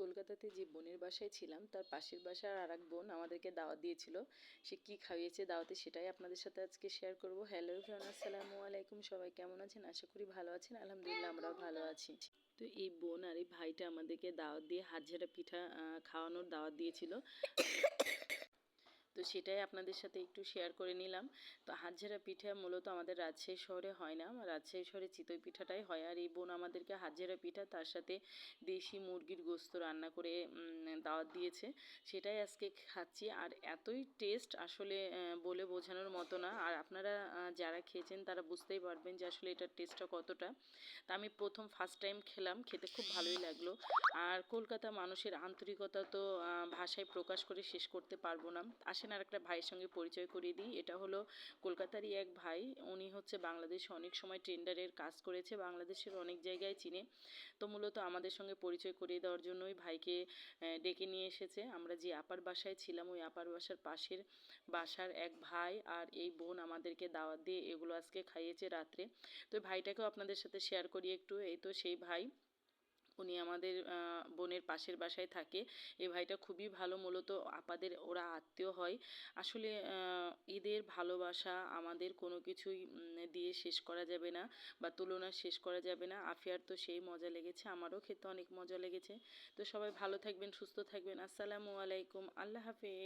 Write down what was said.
কলকাতাতে যে বোনের বাসায় ছিলাম, তার পাশের বাসার আর এক বোন আমাদেরকে দাওয়াত দিয়েছিল। সে কি খাইয়েছে দাওয়াতে সেটাই আপনাদের সাথে আজকে শেয়ার করব। হ্যালো ফ্রেন্ড আসসালামু আলাইকুম, সবাই কেমন আছেন? আশা করি ভালো আছেন। আলহামদুলিল্লাহ, আমরাও ভালো আছি। তো এই বোন আর এই ভাইটা আমাদেরকে দাওয়াত দিয়ে হাজারা পিঠা খাওয়ানোর দাওয়াত দিয়েছিল। তো সেটাই আপনাদের সাথে একটু শেয়ার করে নিলাম। তো হাতঝাড়া পিঠা মূলত আমাদের রাজশাহী শহরে হয় না। রাজশাহী শহরে চিতই পিঠাটাই হয় আর এই বোন আমাদেরকে হাতঝাড়া পিঠা, তার সাথে দেশি মুরগির গোস্ত রান্না করে দাওয়াত দিয়েছে। সেটাই আজকে খাচ্ছি আর এতই টেস্ট আসলে বলে বোঝানোর মতো না। আর আপনারা যারা খেয়েছেন তারা বুঝতেই পারবেন যে আসলে এটার টেস্টটা কতটা। তা আমি প্রথম ফার্স্ট টাইম খেলাম, খেতে খুব ভালোই লাগল। আর কলকাতা মানুষের আন্তরিকতা তো ভাষায় প্রকাশ করে শেষ করতে পারব না। আসেন আর একটা ভাইয়ের সঙ্গে পরিচয় করিয়ে দিই। এটা হলো কলকাতারই এক ভাই। উনি হচ্ছে বাংলাদেশে অনেক সময় টেন্ডারের কাজ করেছে, বাংলাদেশের অনেক জায়গায় চিনে। তো মূলত আমাদের সঙ্গে পরিচয় করিয়ে দেওয়ার জন্যই ভাইকে ডেকে নিয়ে এসেছে। আমরা যে আপার বাসায় ছিলাম, ওই আপার বাসার পাশের বাসার এক ভাই আর এই বোন আমাদেরকে দাওয়াত দিয়ে এগুলো আজকে খাইয়েছে রাত্রে। তো ভাইটাকেও আপনাদের সাথে শেয়ার করি একটু। এই তো সেই ভাই। উনি আমাদের বোনের পাশের বাসায় থাকে। এই ভাইটা খুবই ভালো, মূলত আপাদের ওরা আত্মীয় হয়। আসলে ঈদের ভালোবাসা আমাদের কোনো কিছুই দিয়ে শেষ করা যাবে না বা তুলনা শেষ করা যাবে না। আফিয়ার তো সেই মজা লেগেছে, আমারও খেতে অনেক মজা লেগেছে। তো সবাই ভালো থাকবেন, সুস্থ থাকবেন। আসসালামু আলাইকুম, আল্লাহ হাফেজ।